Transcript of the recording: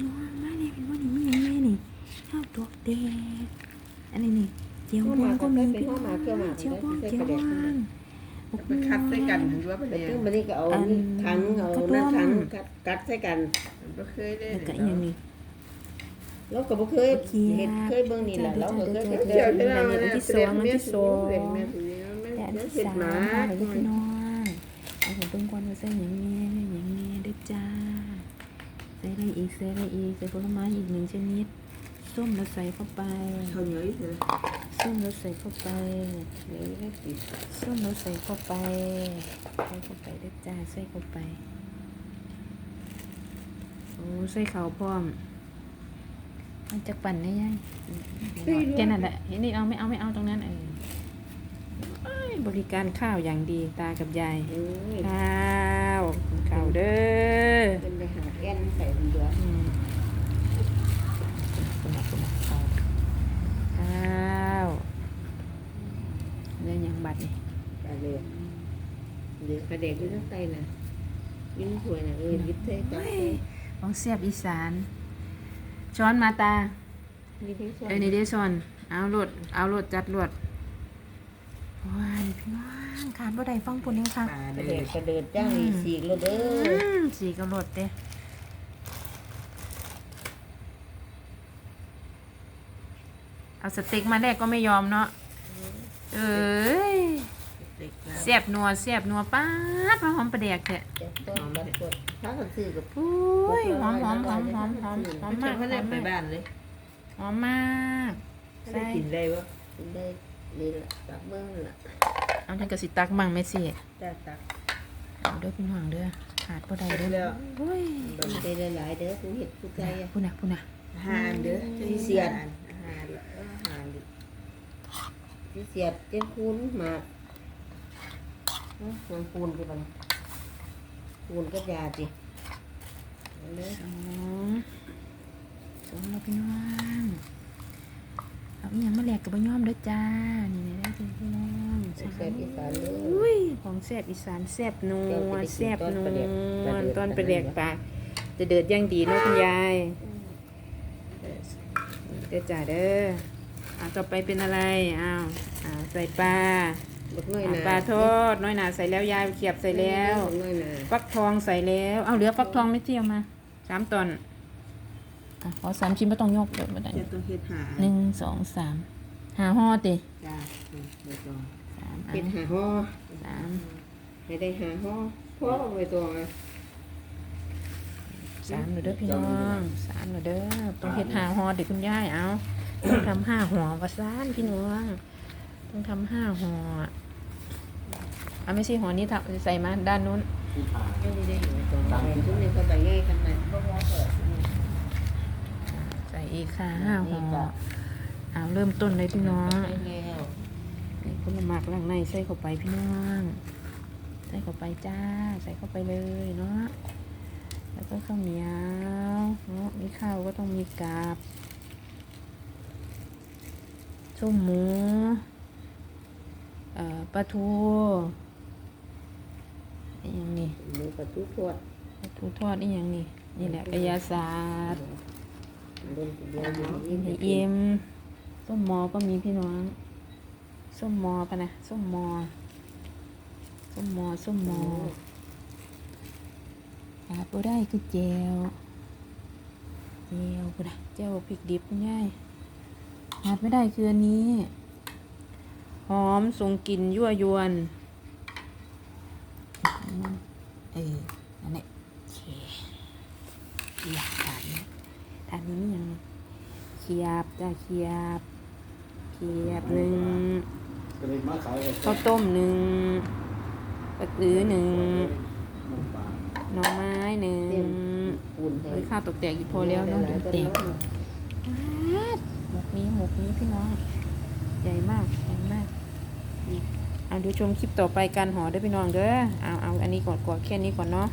พี่น้องมาเลยเป็นว่านี่มีอย่างแม่นี่ข้าวตัวเด็กอันนี้นี่เจียวบองก็มีพี่น้องเจียวบองเจียวบองบกไปคัดใส่กันหรือว่าเป็นแต่ยังซึ่งมันนี่ก็เอาถังเอาน้ำถังกัดกัดใส่กันบ่เคยได้แล้วก็อหย่างนี้เราก็บ่เคยเห็นเคยเบิ่งนี่แหละเราก็เคยเดี๋ยวที่เราอันเนี่ยที่สองอันที่สองเรียนแม่ผู้หญิงแม่แต่อันแม่ที่เห็ดสามหมาค่ะเลยพี่น้องเอาผมเบิ่งก่อนว่าใส่หยังแม่หยังแม่เด้อจ้า ใส่อะไรอีกใส่อะไรอีกใส่ผลไม้อีกหนึ่งชนิด ส้มเราใส่เข้าไปเขาเหนียวอีกเลยส้มเราใส่เข้าไปเดี๋ยวนี้สิส้มเราใส่เข้าไปใส่เข้าไปเด้จ้าใส่เข้าไปโอ้ใส่ข้าวพร้อมมันจะปั่นได้ยังแค่นั้นแหละเห็นนี่เอาไม่เอาไม่เอาตรงนั้นเออบริการข้าวอย่างดีตากับยายข้าวข้าวเด้อ เป็นไปหาแก้นใส่เดืออืมคุณนะคุณนะข้าวข้าวเรื่องยังบัดนี่ปลาเลือเดือปลาเด็กอยู่ทั้งใต้น่ะยิ้มสวยน่ะเออยิบเท่จับเฮ้ยเท่ของเสียบอีสาน ช้อนมาตา มีทั้งส่วนเอ้ยนี่เดซอน เอาโหลด เอาโหลดจัดโหลด ว้ายพี่น้องขาดบ่ได้ฟังปุ่นยังค่ะปลาปลาเด้เด็กกระเดิดจ้างอีสีกแล้วเด้อือมสีก็โหลดเด้เอาสเต็กมาแรกก็ไม่ยอมเนาะเอ้ยเด็กเสียบนัวเสียบนัวป๊าดมาหอมประเดกแท้จะต้นบัดกดถ้าเขาซื้อกับอุ้ยหอมหอมหอมหอมหอมหอมไม่มากไม่หได้อมไปมากบ้านเลยหอมมากไม่ได้กินได้วะกินได้ นี่แหละจับเบิ่งนั่นล่ะเอาจังกะสิตักมั่งแม่สิจ้าตัก เอาเด้อพี่น้องเด้อขาดบ่ได้เสร็เด้จอแล้วโอ้ยกินได้หลายๆเด้อผู้เฮ็ดผู้ใจอะพูดนะพูดนะอาหารเด้อเสียดอาหารละอาหารดิสิเสียบเจ้าคูนหมากเอ้ามันปูนคือมันปูนกับยาสิเอาเลย สองสองแล้วพี่น้อง เอาอีหยังมาแลกกับบ่ยอมเด้อจ้า นี่นะเด้อพี่น้องใส่แซ่บอีสานเลยอุ้ยของแซ่บอีสานแซ่บนัวแซ่บนัวตอนไปแดกปากจะเดือดอย่างดีเนาะคุณยายเด้อจ้าเด้ออ่าต่อไปเป็นอะไรอ้าวอ้าวใส่ปลาบักน้อยอ่านาปลาทอดน้อยหนาใส่แล้วยายเขียบใส่แล้ว บักน้อยนาฟักทองใส่แล้ว เอาเหลือฟักทองไม่เที่ยวมาสามตอน อะขอสามชิ้นไม่ต้องยกเดี๋ยวมาได้จะต้องเฮ็ดหาหนึ่งสองสามหาห่อติจ้าเดี๋ยวก่อนสามอัเป็นนหาห่อสามให้ได้หาห่อพ่อไปตัวอะสามเด้อพี่น้องสามเด้อต้องเฮ็ดหาห่อเด็กคุณยายเอาต้องทำห้าห่อวาซานพี่น้องต้องทำห้าห่อเอาไม่ใช่ห่อนี้ทำใส่มาด้านนู้นไม่ได้อยู่ตัวไปทุกนี้ก็ไปง่ายขนาดบ่พอเปิด ใส่อีก ค่ะห้าห่อเอาเริ่มต้นเลยพี่น้องไปแล้วนี่ผลไม้ข้างในใส่เข้าไปพี่น้องใส่เข้าไปจ้า ใส่เข้าไปเลยเนาะแล้วก็ข้าวเหนียวเนาะมีข้าวก็ต้องมีกาบส้มหมูเอ่อปลาทูอีกอย่างนี้หมูกับทุกทอดปลาทูทอดอีกอย่างนี้นี่แหละกระยาศาสตร์ เดินเดียวอยู่อินี่นเอ็มส้มมอก็มีพี่น้อง ส้มมอปะนะส้มมอ ส้มมอส้มมอขาดบ่ได้คือแจวแจวบ่ได้แจวพริกดิบง่ายขาดไม่ได้คืออันนี้ หอมส่งกลิ่นยั่วยวนเออเคอยากทานนะ ทานนี้มียังเขียบจ้าเขียบ เขียบหนึ่งก็เลยมาขายกับข้าวต้มหนึ่งปลาตือหนึ่งน้ำปลาหน่อไม้หนึ่งปูนให้เฮ้ยข้าวตกแตกอีกพอแล้วเนาะเดี๋ยวเต็มหมกนี้หมกนี้พี่น้อง ใหญ่มากใหญ่มากเอาดูชมคลิปต่อไปการห่อเด้อพี่น้องเด้อเอาเอาอันนี้ก่อนก่อนแค่นี้ก่อนเนาะ